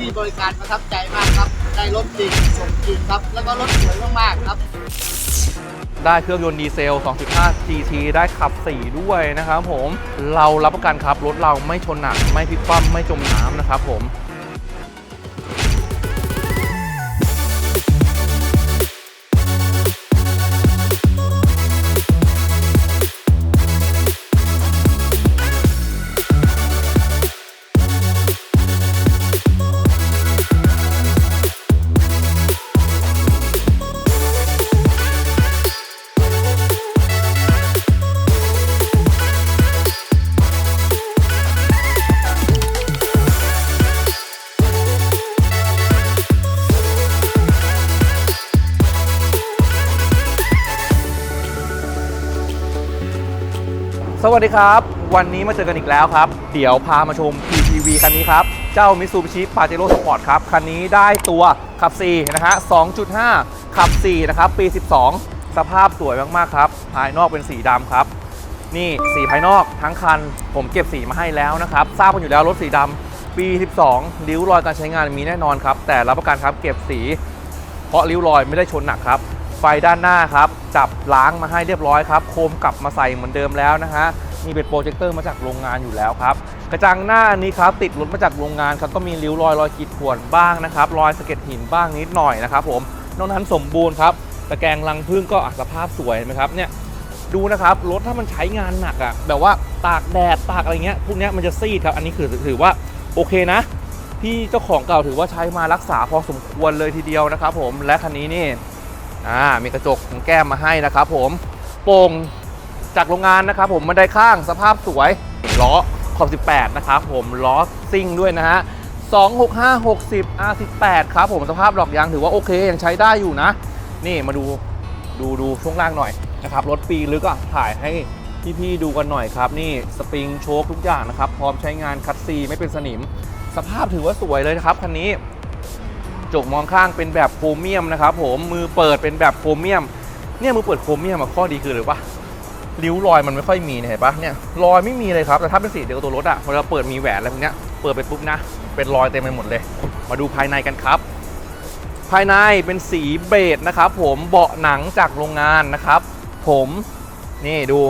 ที่บริการประทับใจมากครับ ได้รถจริงสมจริงครับ แล้วก็รถสวยมากๆครับ ได้เครื่องยนต์ดีเซล 2.5 GT ได้ขับ 4 ด้วยนะครับผม เรารับประกันครับ รถเราไม่ชนหนัก ไม่พลิกคว่ำไม่จมน้ำนะครับผม สวัสดีครับ วันนี้มาเจอกันอีกแล้วครับ เดี๋ยวพามาชม PPV คันนี้ครับ เจ้า Mitsubishi Pajero Sport ครับ คันนี้ได้ตัวขับ 4 นะฮะ 2.5 ขับ 4 นะครับ ปี 12 สภาพสวยมาก ๆ ครับ ภายนอกเป็นสีดำครับ นี่สีภายนอกทั้งคัน ผมเก็บสีมาให้แล้วนะครับ ทราบกันอยู่แล้วรถสีดำปี 12 ริ้วรอยการใช้งานมีแน่นอนครับ แต่รับประกันครับเก็บสี เพราะริ้วรอยไม่ได้ชนหนักครับ ไฟด้านหน้าครับ จับล้างมาให้เรียบร้อยครับ โคมกลับมาใส่เหมือนเดิมแล้วนะฮะนี่เป็นโปรเจคเตอร์มาจากโรงงานอยู่แล้วครับ กระจังหน้าอันนี้ครับ ติดรถมาจากโรงงานครับก็มีริ้วรอยรอยขีดข่วนบ้างนะครับ รอยสะเก็ดหินบ้างนิดหน่อยนะครับผมนอกนั้นสมบูรณ์ครับตะแกรงลังพึ่งก็อะสภาพสวยไหมครับเนี่ยดูนะครับรถถ้ามันใช้งานหนักอะ่ะแบบว่าตากแดดตากอะไรเงี้ยพวกเนี้ยมันจะซีดครับ อันนี้คือถือว่าโอเคนะพี่เจ้าของเก่าถือว่าใช้มารักษาพอสมควรเลยทีเดียวนะครับผมและคันนี้นี่ อ่ามีกระจกของแก้มมาให้นะครับผมโป่งจากโรงงานนะครับผมบันได้ข้างสภาพสวยล้อขอบ 18 นะครับผมล้อซิ่งด้วยนะฮะ265 60 R18 ครับผมสภาพดอกยางถือว่าโอเคยังใช้ได้อยู่นะ นี่มาดูดูดูช่วงล่างหน่อยนะครับรถปีลึกอะถ่ายให้พี่ๆดูกันหน่อยครับ นี่สปริงโชคทุกอย่างนะครับ พร้อมใช้งานคัดซีไม่เป็นสนิม สภาพถือว่าสวยเลยนะครับคันนี้ จกมองข้างเป็นแบบโครเมียมนะครับผมมือเปิดเป็นแบบโครเมียม เนี่ยมือเปิดโครเมียมข้อดีคือหรือปะริ้วรอยมันไม่ค่อยมีเนี่ยเห็นปะเนี่ยรอยไม่มีเลยครับ แต่ถ้าเป็นสีเดียวกับตัวรถอะเวลาเปิดมีแหวนอะไรพวกเนี้ยเปิดไปปุ๊บนะ เป็นรอยเต็มไปหมดเลย มาดูภายในกันครับ ภายในเป็นสีเบจนะครับผมเบาะหนังจากโรงงานนะครับ ผมนี่ดู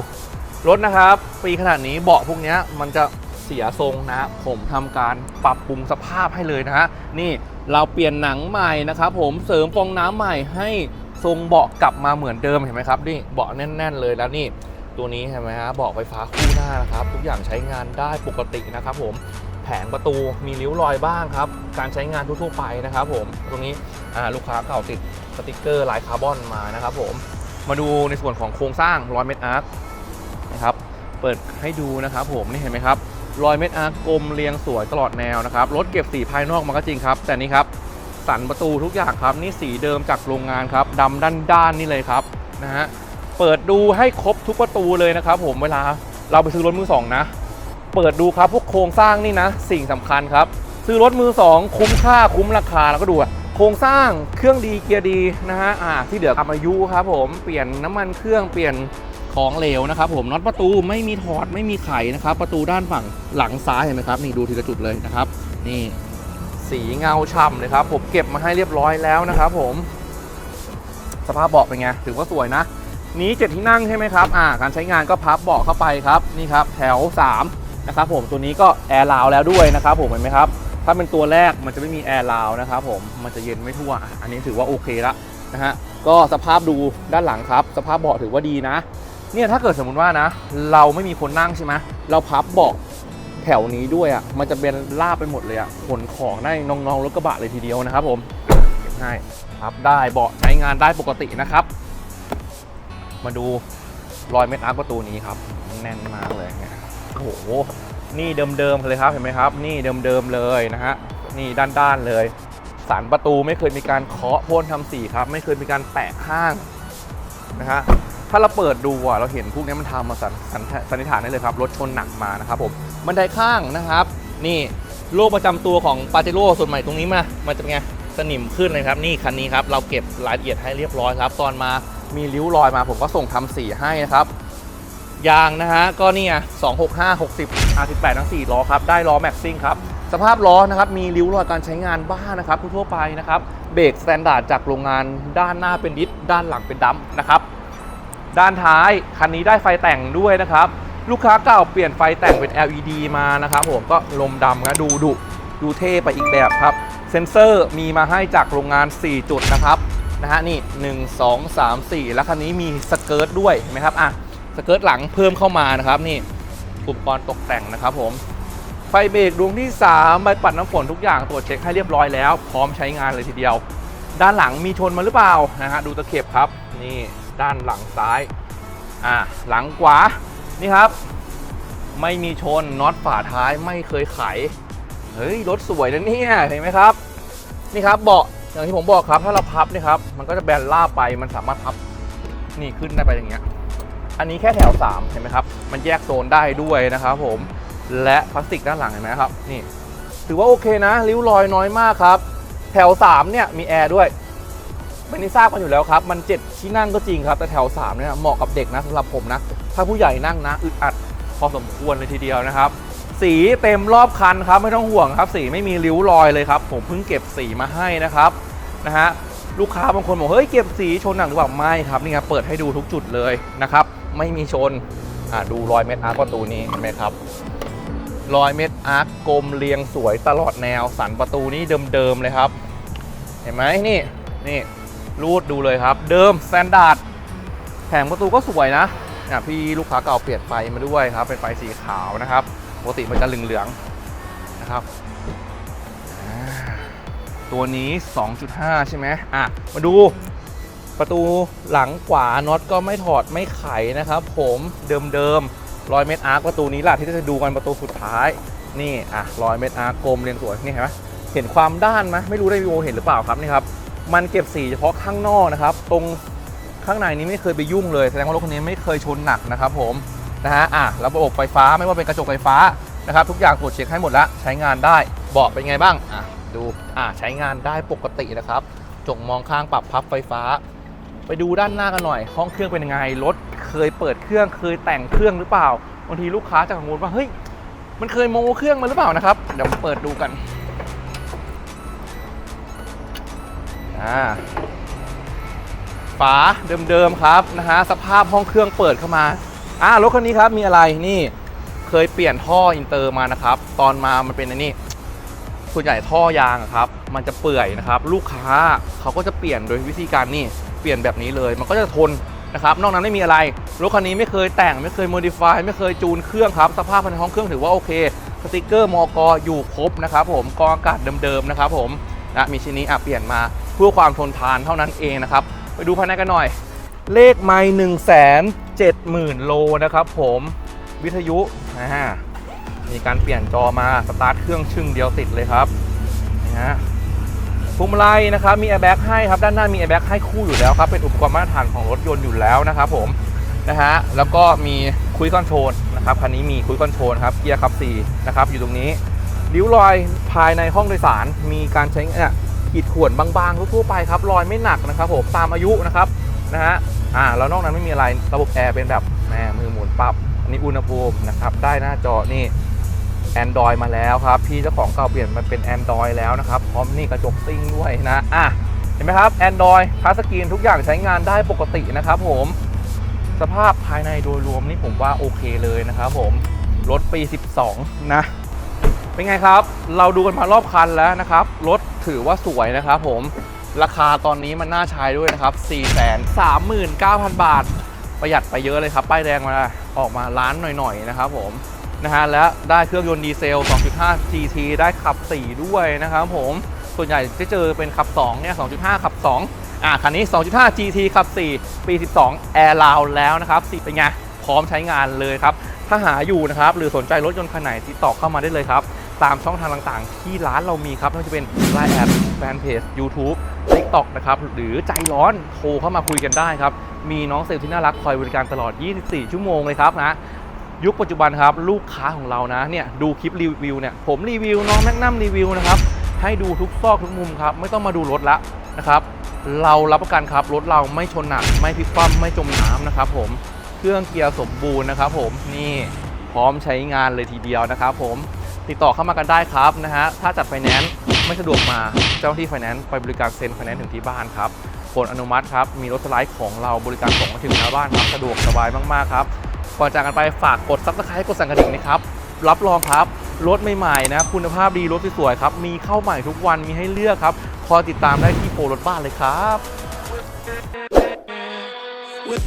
รถนะครับ ปีขนาดนี้เบาะพวกเนี้ยมันจะเสียทรงนะผมทำการปรับปรุงสภาพให้เลยนะฮะนี่ เราเปลี่ยนหนังใหม่นะครับผมเสริมฟองน้ำใหม่ให้ทรงเบาะกลับมาเหมือนเดิมเห็นไหมครับนี่เบาะแน่น ๆ เลยแล้วนี่ตัวนี้เห็นไหมฮะเบาะไฟฟ้าคู่หน้านะครับ ทุกอย่างใช้งานได้ปกตินะครับ ผมแผงประตูมีริ้วรอยบ้างครับ การใช้งานทั่วๆไปนะครับ ผมตรงนี้ลูกค้าเก่าติดสติกเกอร์ลายคาร์บอนมานะครับ ผมมาดูในส่วนของโครงสร้างรอยเม็ดอาร์คนะครับเปิดให้ดูนะครับ ผมนี่เห็นไหมครับ รอยเม็ดอาร์กลมเรียงสวยตลอดแนวนะครับ รถเก็บสีภายนอกมาก็จริงครับ แต่นี่ครับ สันประตูทุกอย่างครับ นี่สีเดิมจากโรงงานครับดำด้านๆนี่เลยครับนะฮะ เปิดดูให้ครบทุกประตูเลยนะครับ ผมเวลาเราไปซื้อรถมือสองนะ เปิดดูครับพวกโครงสร้างนี่นะ สิ่งสำคัญครับ ซื้อรถมือสองคุ้มค่าคุ้มราคาแล้วก็ดูอะโครงสร้างเครื่องดีเกียร์ดีนะฮะอ่าที่เหลือตามอายุครับ ผมเปลี่ยนน้ำมันเครื่องเปลี่ยน ของเหลวนะครับผมน็อตประตูไม่มีถอดไม่มีไขนะครับ ประตูด้านฝั่งหลังซ้ายเห็นไหมครับนี่ดูทีละจุดเลยนะครับ นี่สีเงาฉ่ำเลยครับ ผมเก็บมาให้เรียบร้อยแล้วนะครับผม สภาพเบาะเป็นไงถือว่าสวยนะ นี้เจ็ดที่นั่งใช่ไหมครับอ่าการใช้งานก็พับเบาะเข้าไปครับนี่ครับ แถว 3 นะครับผมตัวนี้ก็แอร์ลาวแล้วด้วยนะครับผมเห็นไหมครับถ้าเป็นตัวแรกมันจะไม่มีแอร์ลาวนะครับผมมันจะเย็นไม่ทั่ว อันนี้ถือว่าโอเคละนะฮะก็สภาพดูด้านหลังครับ สภาพเบาะถือว่าดีนะ เนี่ยถ้าเกิดสมมุติว่านะ เราไม่มีคนนั่งใช่ไหมเราพับเบาะแถวนี้ด้วยอะมันจะเป็นลาบไปหมดเลยอะขนของได้น้องๆรถกระบะเลยทีเดียวนะครับผมเก็บให้พับได้เบาะใช้งานได้ปกตินะครับ มาดูรอยเม็ดอาร์ประตูนี้ครับ แน่นมากเลยเนี่ยโอ้โหนี่เดิมๆเลยครับเห็นไหมครับ นี่เดิมๆเลยนะฮะนี่ด้านๆเลยสันประตูไม่เคยมีการเคาะพ่นทำสีครับ ไม่เคยมีการแปะข้างนะฮะ ถ้าเราเปิดดูอะเราเห็นพวกนี้มันทำมาสันสันสันนิษฐานได้เลยครับรถชนหนักมานะครับผมบันไดข้างนะครับ นี่โรคประจำตัวของปาเจโร่ส่วนใหม่ตรงนี้มามันจะเป็นไงสนิมขึ้นเลยครับ นี่คันนี้ครับเราเก็บรายละเอียดให้เรียบร้อยครับ ตอนมามีริ้วรอยมาผมก็ส่งทำสีให้นะครับยางนะฮะก็เนี่ย265 60 R18 ทั้ง 4 ล้อครับได้ล้อแม็กซิ่งครับสภาพล้อนะครับมีริ้วรอยการใช้งานบ้างนะครับทั่วไปนะครับเบรกสแตนดาร์ดจากโรงงานด้านหน้าเป็นดิสด้านหลังเป็นดัมป์นะครับ ด้านท้ายคันนี้ได้ไฟแต่งด้วยนะครับ ลูกค้าเก่าเปลี่ยนไฟแต่งเป็น LED มานะครับผมก็ลมดำนะดูดุดูเท่ไปอีกแบบครับ เซ็นเซอร์มีมาให้จากโรงงาน 4 จุดนะครับนะฮะนี่ 1 2 3 4 แล้วคันนี้มีสเกิร์ตด้วยเห็นไหมครับอะสเกิร์ตหลังเพิ่มเข้ามานะครับนี่อุปกรณ์ตกแต่งนะครับผมไฟเบรกดวงที่ 3 ใบปัดน้ำฝนทุกอย่างตรวจเช็คให้เรียบร้อยแล้ว พร้อมใช้งานเลยทีเดียว ด้านหลังมีชนมาหรือเปล่านะฮะดูตะเข็บครับนี่ ด้านหลังซ้าย อ่าหลังขวา นี่ครับ ไม่มีชนน็อตฝาท้ายไม่เคยไข เฮ้ย รถสวยนะเนี่ย เห็นไหมครับ นี่ครับเบาะอย่างที่ผมบอกครับ ถ้าเราพับนี่ครับ มันก็จะแบนล่าไปมันสามารถพับนี่ขึ้นได้ไปอย่างเงี้ย อันนี้แค่แถว 3 เห็นไหมครับ มันแยกโซนได้ด้วยนะครับผม และพลาสติกด้านหลังเห็นไหมครับ นี่ ถือว่าโอเคนะ ริ้วรอยน้อยมากครับ แถว 3 เนี่ยมีแอร์ด้วย ไม่ได้ทราบกันอยู่แล้วครับ มัน 7 ที่นั่งก็จริงครับ แต่แถว 3 เนี่ยเหมาะกับเด็กนะสำหรับผมนะ ถ้าผู้ใหญ่นั่งนะอึดอัดพอสมควรเลยทีเดียวนะครับ สีเต็มรอบคันครับไม่ต้องห่วงครับ สีไม่มีริ้วรอยเลยครับ ผมเพิ่งเก็บสีมาให้นะครับนะฮะลูกค้าบางคนบอกเฮ้ยเก็บสีชนหนังหรือเปล่าไม่ครับนี่ครับเปิดให้ดูทุกจุดเลยนะครับไม่มีชนอ่าดูรอยเม็ดอาร์คประตูนี้เห็นไหมครับรอยเม็ดอาร์คกลมเรียงสวยตลอดแนวสันประตูนี้เดิมๆเลยครับ เห็นไหมนี่นี่ รูดดูเลยครับ เดิมสแตนดาร์ดแผงประตูก็สวยนะอะพี่ลูกค้าเก่าเปลี่ยนไฟมาด้วยครับ เป็นไฟสีขาวนะครับปกติมันจะเหลืองๆนะครับ ตัวนี้ 2.5 ใช่ไหมอะ มาดูประตูหลังขวาน็อตก็ไม่ถอดไม่ไขนะครับผมเดิมๆรอยเม็ดอาร์คประตูนี้แหละที่จะดูกันประตูสุดท้าย นี่อะรอยเม็ดอาร์คกลมเรียงสวยนี่เห็นไหมเห็นความด้านไหมไม่รู้ได้วิวเห็นหรือเปล่าครับนี่ครับ มันเก็บสีเฉพาะข้างนอกนะครับ ตรงข้างในนี้ไม่เคยไปยุ่งเลยแสดงว่ารถคันนี้ไม่เคยชนหนักนะครับผมนะฮะอะระบบไฟฟ้าไม่ว่าเป็นกระจกไฟฟ้านะครับ ทุกอย่างตรวจเช็คให้หมดแล้วใช้งานได้เบาะเป็นไงบ้างอะดูอะใช้งานได้ปกตินะครับจกมองข้างปรับพับไฟฟ้า ไปดูด้านหน้ากันหน่อย ห้องเครื่องเป็นยังไงรถเคยเปิดเครื่องเคยแต่งเครื่องหรือเปล่าบางทีลูกค้าจะกังวลว่าเฮ้ยมันเคยโมเครื่องมาหรือเปล่านะครับเดี๋ยวเปิดดูกัน อ่าฝาเดิมๆครับนะฮะสภาพห้องเครื่องเปิดเข้ามาอ่ารถคันนี้ครับมีอะไรนี่เคยเปลี่ยนท่ออินเตอร์มานะครับ ตอนมามันเป็นอันนี้ส่วนใหญ่ท่อยางอะครับ มันจะเปื่อยนะครับ ลูกค้าเขาก็จะเปลี่ยนโดยวิธีการนี่เปลี่ยนแบบนี้เลย มันก็จะทนนะครับ นอกนั้นไม่มีอะไร รถคันนี้ไม่เคยแต่งไม่เคยโมดิฟายไม่เคยจูนเครื่องครับ สภาพภายในห้องเครื่องถือว่าโอเคสติกเกอร์มอกอยู่ครบนะครับ ผมกองอากาศเดิมๆนะครับ ผมนะมีชิ้นนี้อะเปลี่ยนมา พื่อความทนทานเท่านั้นเองนะครับ ไปดูภายในกันหน่อย เลขไมล์หนึ่งแสนเจ็ดหมื่นโลนะครับผมวิทยุอ่ามีการเปลี่ยนจอมาสตาร์ทเครื่องชึ่งเดียวติดเลยครับนะฮะพวงมาลัยนะครับมีแอร์แบ็กให้ครับด้านหน้ามีแอร์แบ็กให้คู่อยู่แล้วครับเป็นอุปกรณ์มาตรฐานของรถยนต์อยู่แล้วนะครับผมนะฮะแล้วก็มีคุยคอนโทรลนะครับคันนี้มีคุยคอนโทรลครับเกียร์คับ4นะครับอยู่ตรงนี้ริ้วรอยภายในห้องโดยสารมีการใช้เนี่ย ขีดข่วนบางๆทั่วๆไปครับรอยไม่หนักนะครับผมตามอายุนะครับนะฮะอ่าแล้วนอกนั้นไม่มีอะไรระบบแอร์เป็นแบบแหมมือหมุนปรับอันนี้อุณหภูมินะครับได้หน้าจอนี่ Android มาแล้วครับ พี่เจ้าของเก่าเปลี่ยนมาเป็น Android แล้วนะครับพร้อมนี่กระจกซิ่งด้วยนะอะเห็นไหมครับ Android ทัชสกรีนทุกอย่างใช้งานได้ปกตินะครับผมสภาพภายในโดยรวมนี่ผมว่าโอเคเลยนะครับผมรถปี 12 นะ เป็นไงครับ เราดูกันมารอบคันแล้วนะครับ รถ ถือว่าสวยนะครับผมราคาตอนนี้มันน่าใช้ด้วยนะครับ 439,000 บาท ประหยัดไปเยอะเลยครับ ป้ายแดงมาออกมาล้านหน่อยๆนะครับผมนะฮะและได้เครื่องยนต์ดีเซล 2.5 GT ได้ขับ 4 ด้วยนะครับผมส่วนใหญ่จะเจอเป็นขับ 2 เนี่ย 2.5 ขับ 2 อ่าคันนี้ 2.5 GT ขับ 4 ปี 12 Air l o u แล้วนะครับ4เป็นไงพร้อมใช้งานเลยครับ ถ้าหาอยู่นะครับ หรือสนใจรถยนต์คันไหนติดต่อเข้ามาได้เลยครับ ตามช่องทางต่างๆ ที่ร้านเรามีครับไม่ว่าจะเป็น Line แอดแฟนเพจ YouTube TikTok นะครับ หรือใจร้อนโทรเข้ามาคุยกันได้ครับ มีน้องเซลล์ที่น่ารักคอยบริการตลอด 24 ชั่วโมงเลยครับนะยุคปัจจุบันครับ ลูกค้าของเรานะเนี่ยดูคลิปรีวิวเนี่ยผมรีวิว น้องแม็กนัมรีวิวนะครับ ให้ดูทุกซอกทุกมุมครับ ไม่ต้องมาดูรถละนะครับ เรารับประกันครับ รถเราไม่ชนหนัก ไม่พลิกคว่ำไม่จมน้ำนะครับผมเครื่องเกียร์สมบูรณ์นะครับผมนี่พร้อมใช้งานเลยทีเดียวนะครับผม ติดต่อเข้ามากันได้ครับนะฮะถ้าจัดไฟแนนซ์ไม่สะดวกมาเจ้าหน้าที่ไฟแนนซ์ไปบริการเซ็นไฟแนนซ์ถึงที่บ้านครับผลอนุมัติครับมีรถสไลด์ของเราบริการส่งมาถึงหน้าบ้านครับสะดวกสบายมากๆครับก่อนจากกันไปฝากกดซับสไครต์กดสั่นกระดิ่งนะครับรับรองครับรถใหม่ๆนะคุณภาพดีรถสวยๆครับมีเข้าใหม่ทุกวันมีให้เลือกครับคอยติดตามได้ที่โปรรถบ้านเลยครับ with